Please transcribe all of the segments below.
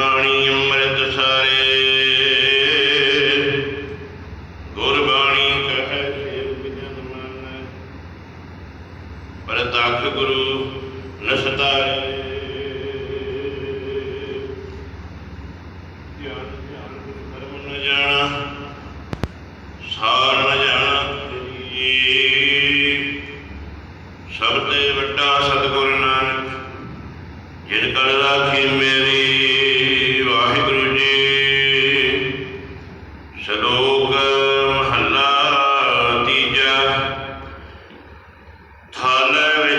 ਬਾਣੀ ਅੰਮ੍ਰਿਤ ਸਾਰੇ। ਗੁਰਬਾਣੀ ਕਹੈ ਸੇਵ ਜਨ ਮਨ। ਪਰਤਖ ਗੁਰੂ ਨਸਤਾਰੇ। ਧਿਆਨ ਧਿਆਨ ਕਰਮ ਨ ਜਾਣਾ, ਸਾਰ ਨ ਜਾਣਾ ਜੀ ਸਭ ਤੇ ਵੱਡਾ ਸਤਿਗੁਰ ਨਾਨਕ, ਜਿਨ ਕਲ ਰਾਖੀ ਮੇਰੀ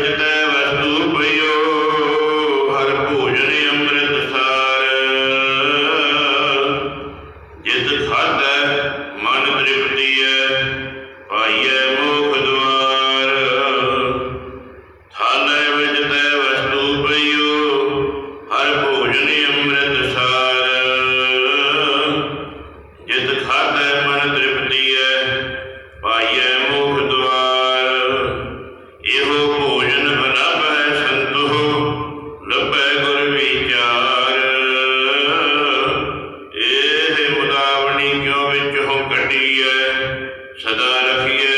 കഴിഞ്ഞിട്ട് ਕੱਢੀ ਹੈ ਸਦਾ ਰਖੀਏ।